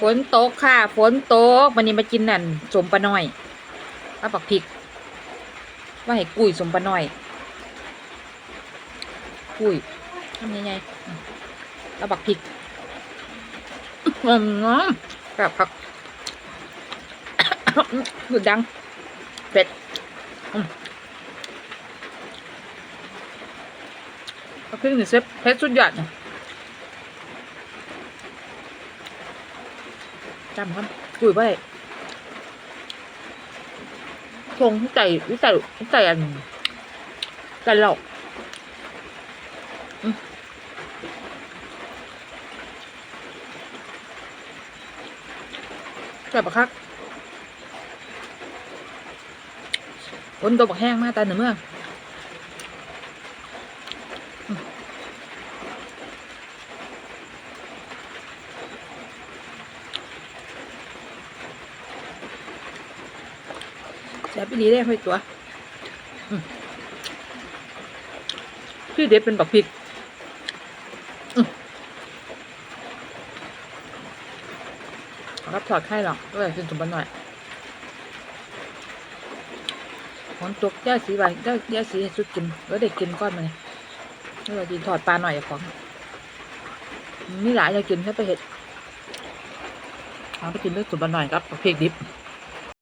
ฝนตกค่ะ ฝนตกวันนี้มากินนั่นสมปลาน้อยเอาปักพริก ว่าให้กุ้ยสมปลาน้อย กุ้ยทำยังไงอืมเอาปักพริกอืมแบบผักหยุดดังเป็ดอืมเอาพริกหนึ่งเซฟเพชรสุดยอดเนะ จำครับกุยไว้ทงใจวิจัยวิจัยอันใจเหล่าอืมแบบคักฝนตกบักแห้งมากตาเหนือเมืองอื แซ่บอีหลีได้ห้อยตัวอืมพี่เด็ดเป็นบักพริกรับถอดไข่หรอกก็เลยกินสมบัติหน่อยฝนตกย่สีใบย่าย่สีสุดกินแล้วได้กินก้อนมาเนี่ยแล้วเรากินทอดปลาหน่อยอะของมีหลายอยากกินแค่ไปเห็ดเอาไปกินเลือดสุดบะหน่อยครับกับเพกดิบ